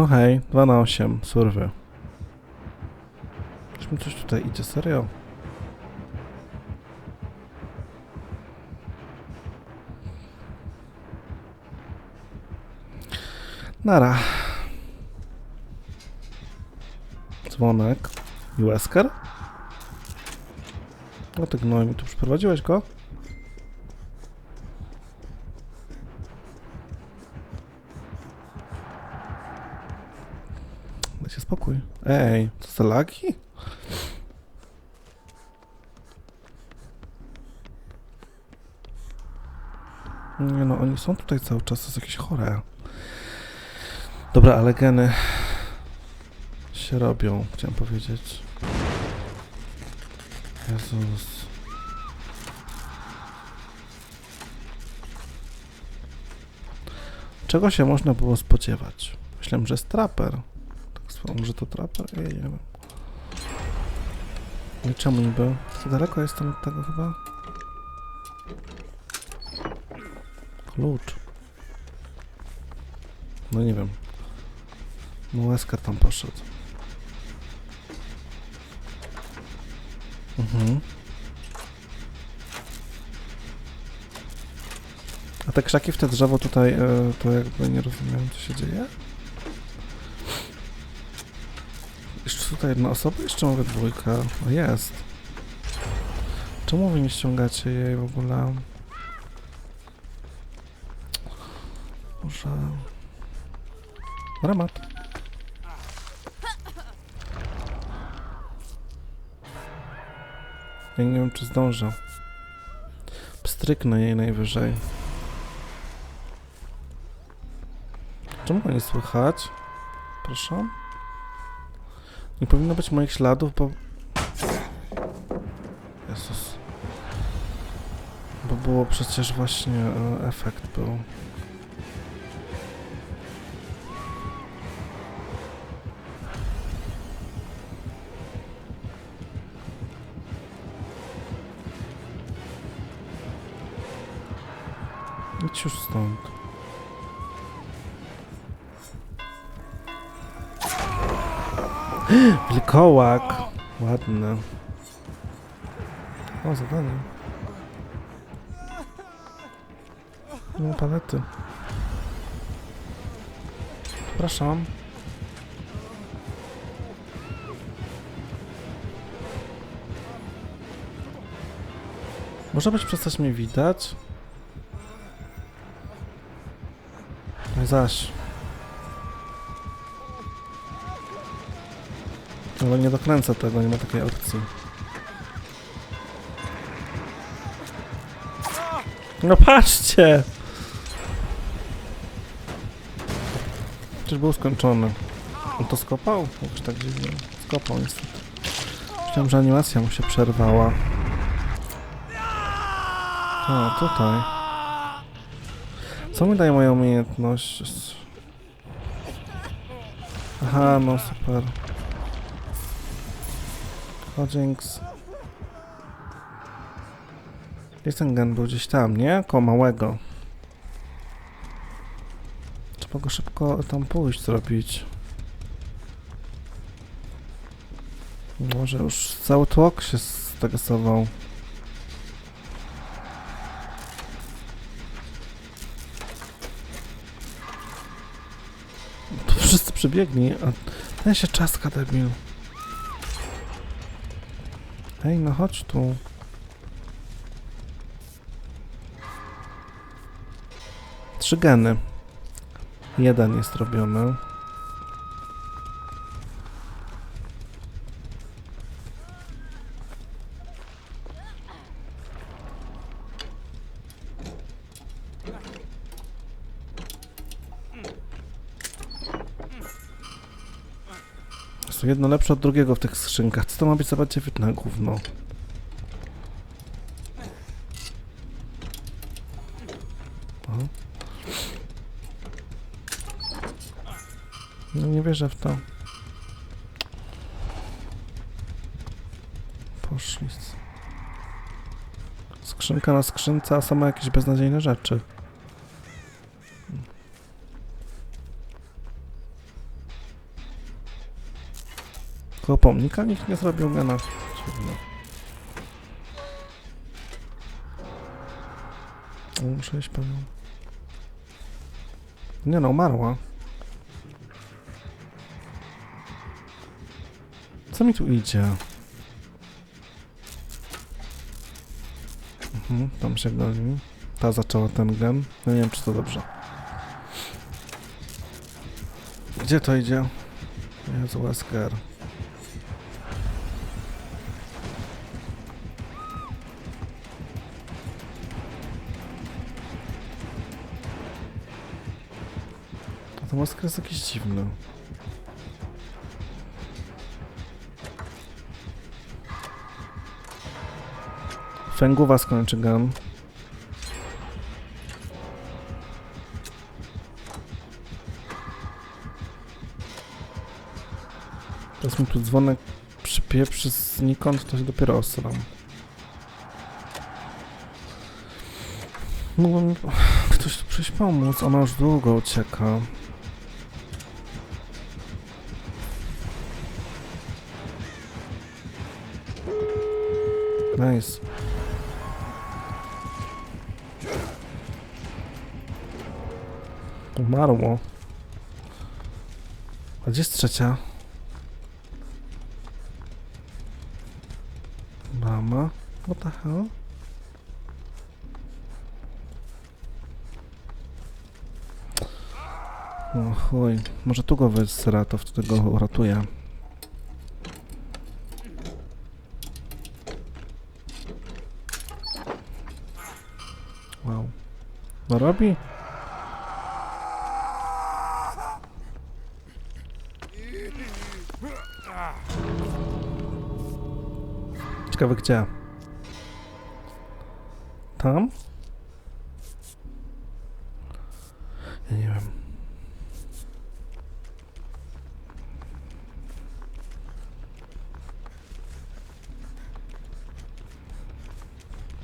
No hej, 2 na 8, surwy. Czy mi coś tutaj idzie, serio? Nara. Dzwonek. I Wesker? O ty gnoj mi tu przyprowadziłeś go? Ej, co za lagi? Nie no, oni są tutaj cały czas, to jest jakieś chore. Dobra, ale geny się robią, chciałem powiedzieć. Jezus. Czego się można było spodziewać? Myślałem, że jest traper. Tak słowem, że to traper? Ja nie wiem. I czemu niby? Za daleko jestem od tego chyba? Klucz. No nie wiem. No Wesker tam poszedł. Mhm. A te krzaki w te drzewo tutaj, e, to jakby nie rozumiem, co się dzieje. Jeszcze tutaj jedna osoba, jeszcze mamy dwójkę. O, jest. Czemu wy nie ściągacie jej w ogóle? Może... Dramat. Ja nie wiem, czy zdążę. Pstryknę jej najwyżej. Czemu go nie słychać? Proszę. Nie powinno być moich śladów, bo... Jezus. Bo było przecież właśnie e, efekt był. Idź już. Wilkołak! Ładny. O, zadanie. No, palety. Przepraszam. Może być przestać mnie widać? No zaś. Ale nie dokręcę tego, nie ma takiej opcji. No patrzcie! Czyż był skończony? On to skopał? Jakoś tak dziwnie. Skopał niestety. Myślałem, że animacja mu się przerwała. A, tutaj. Co mi daje moja umiejętność? Aha, no super. Chodzinks. Gdzieś ten gen był gdzieś tam, nie? Koło małego. Trzeba go szybko tam pójść zrobić. Może już cały tłok się stresował. Wszyscy przebiegli, a ten się czaska debil. Ej, no chodź tu. Trzy geny. Jeden jest robiony. Jedno lepsze od drugiego w tych skrzynkach. Co to ma być za badziewitne gówno? O. No nie wierzę w to. Poszli. Skrzynka na skrzynce, a sama jakieś beznadziejne rzeczy. Pomnika nikt nie zrobił gena. Dziwne. Muszę iść po nią. Nie no, umarła. Co mi tu idzie? Mhm, tam się goni. Ta zaczęła ten gen. No nie wiem, czy to dobrze. Gdzie to idzie? Jezu, Wesker. A ten Wesker jest jakiś dziwny. Fęguwa skończy gun. Teraz mi tu dzwonek przypieprzy znikąd, to się dopiero osram. Mógłby mi ktoś tu przyjść pomóc, ona już długo ucieka. Nice. Umarło. A gdzie jest trzecia? Mama? What the hell? O chuj, może tu go wysra, to wtedy go. Wow. No robi? Ciekawe gdzie? Tam? Ja nie wiem.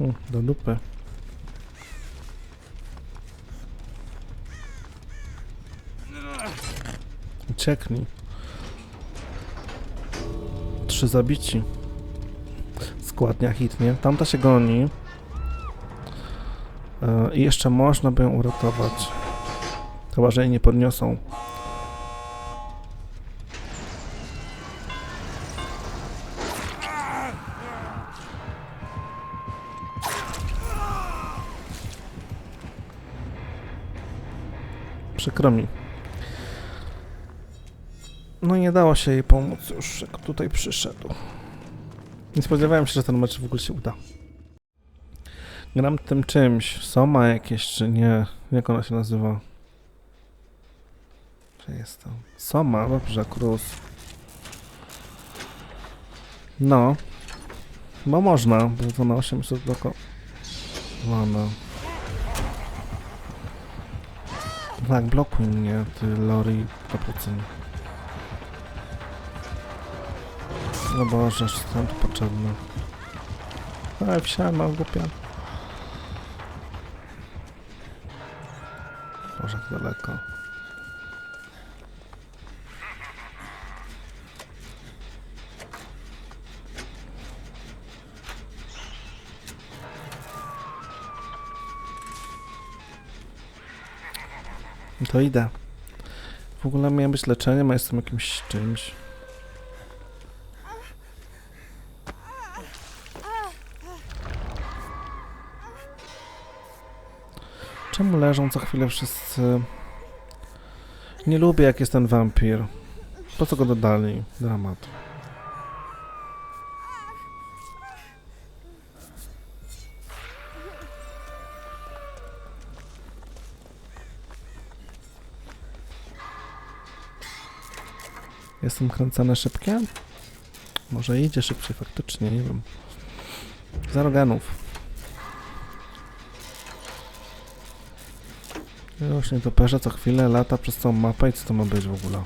O, do dupy. Ucieknij. Trzy zabici. Składnia hit, nie? Tamta się goni. E, I jeszcze można by ją uratować. Chyba, że jej nie podniosą. Przykro mi. No nie dało się jej pomóc już, jak tutaj przyszedł. Nie spodziewałem się, że ten mecz w ogóle się uda. Gram tym czymś. Soma jakieś, czy nie? Jak ona się nazywa? Czy jest to? Soma, dobrze, Cruz. No. Bo można, bo to na 800 doko... Ładno. Tak, blokuj mnie, ty Lori Kapucyn. No Boże, aż tam to potrzebne. Ej, wsiadam, mam głupia. Boże, jak daleko. To idę. W ogóle miałem być leczeniem, a jestem jakimś czymś. Czemu leżą co chwilę wszyscy? Nie lubię jak jest ten wampir. Po co go dodali? Dramat. Jestem kręcony szybkie? Może idzie szybciej faktycznie, nie wiem. Zero genów. Już nie toperze co chwilę lata przez całą mapę i co to ma być w ogóle?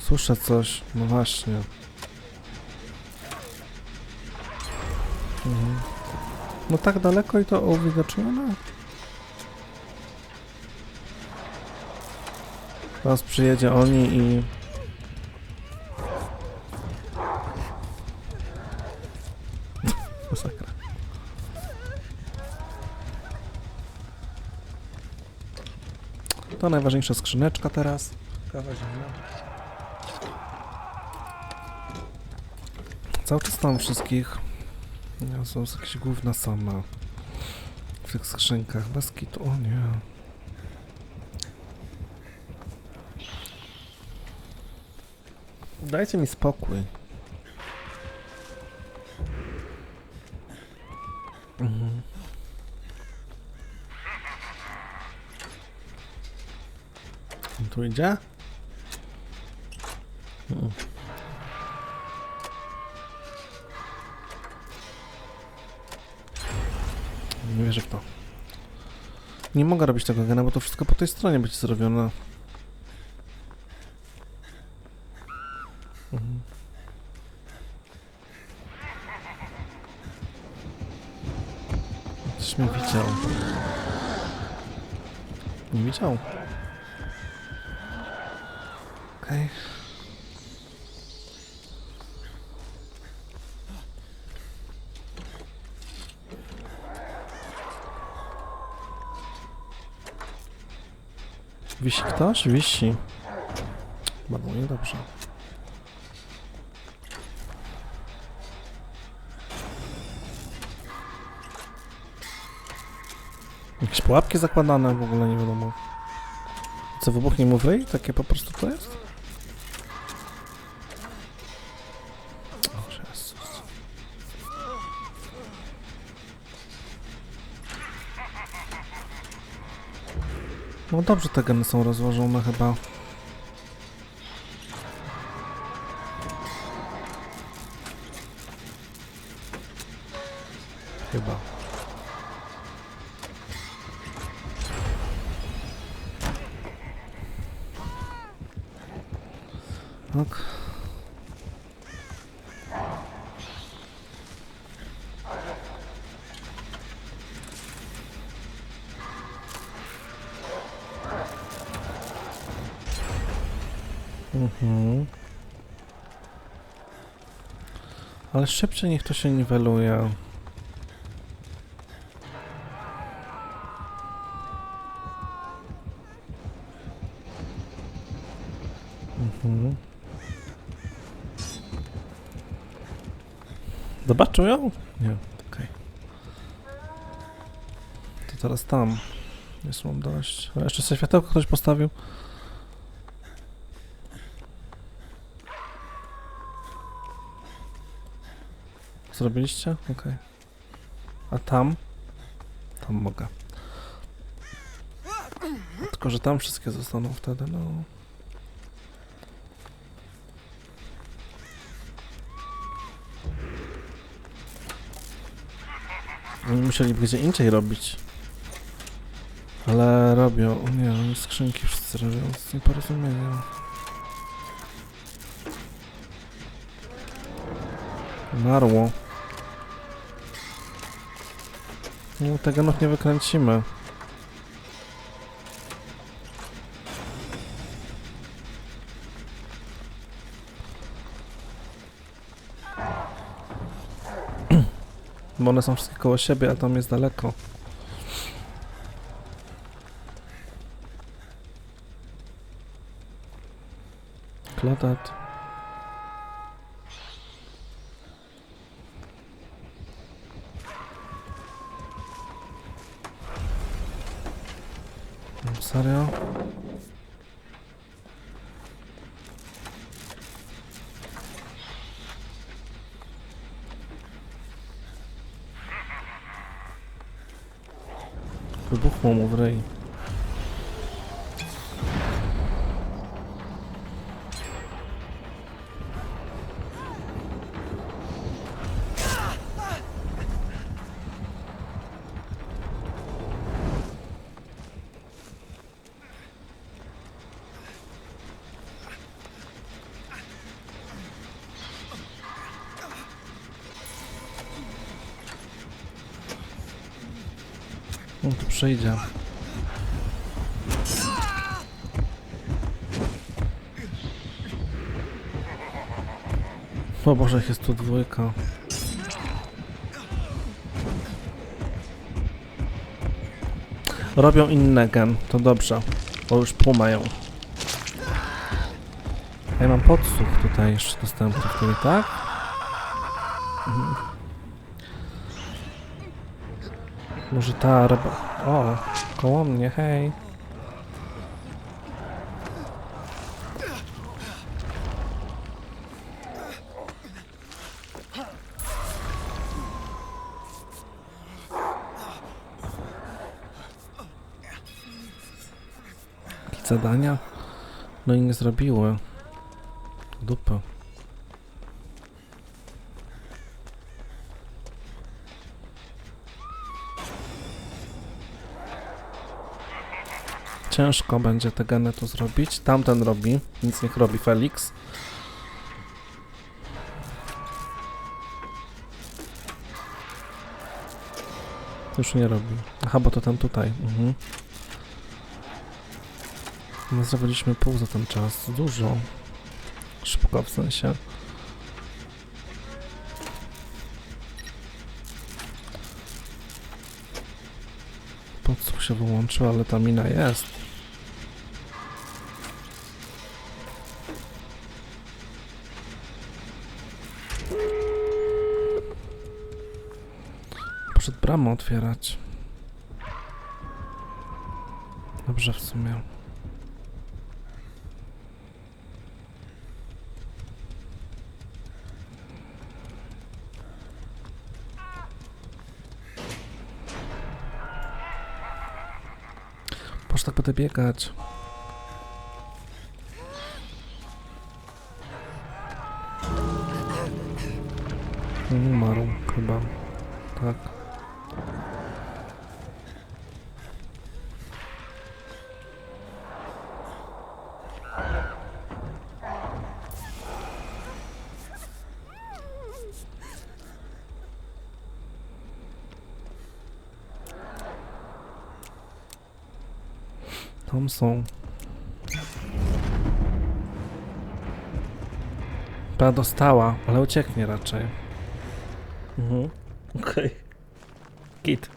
Słyszę coś, no właśnie. Mhm. No tak daleko i to uwidocznione? Teraz przyjedzie oni i... To najważniejsza skrzyneczka teraz. Cały czas tam wszystkich. Ja, są jakieś główne same. W tych skrzynkach. Bez kitu. O nie. Dajcie mi spokój. On Tu idzie? Mm. Nie wierzę w to. Nie mogę robić tego gena, bo to wszystko po tej stronie będzie zrobione. Mhm. Coś mnie widział. Nie widział. Okej. Wisi ktoś? Wisi. Bardzo niedobrze. Jakieś pułapki zakładane, w ogóle nie wiadomo. Co, wybuchnie mu w ryj? Takie po prostu to jest? No dobrze te geny są rozłożone chyba. Chyba. Ale szybciej niech to się niweluje. Mhm. Zobaczył ją? Nie, okej. To teraz tam. Jest mam dość. A jeszcze sobie światełko ktoś postawił. Zrobiliście? Okej. A tam? Tam mogę. Tylko, że tam wszystkie zostaną wtedy, no. Oni musieliby gdzie indziej robić. Ale robią. Nie, oni skrzynki wszyscy robią. To jest nieporozumienie. Marło. No, tego noch nie wykręcimy. Bo one są wszystkie koło siebie, a tam jest daleko. Klotat. Serio? Wybuchło mu w On tu przyjdzie. O Boże, jest tu dwójka. Robią inne gen, to dobrze, bo już pół mają. Ja mam podsłuch tutaj jeszcze dostępny, który tak? Może ta ryba... O, koło mnie, hej. Zadania? No i nie zrobiły. Dupę. Ciężko będzie te geny tu zrobić. Tamten robi, nic niech robi Felix. Już nie robi. Aha, bo to ten tutaj. Mhm. No zrobiliśmy pół za ten czas. Dużo. Szybko w sensie. Podsłuch się wyłączył, ale ta mina jest. Poszedł bramę otwierać. Dobrze w sumie. Boż tak będę biegać. Umarł chyba. Tak. Tam są. Ta dostała, ale ucieknie raczej. Mhm. Okej. Git.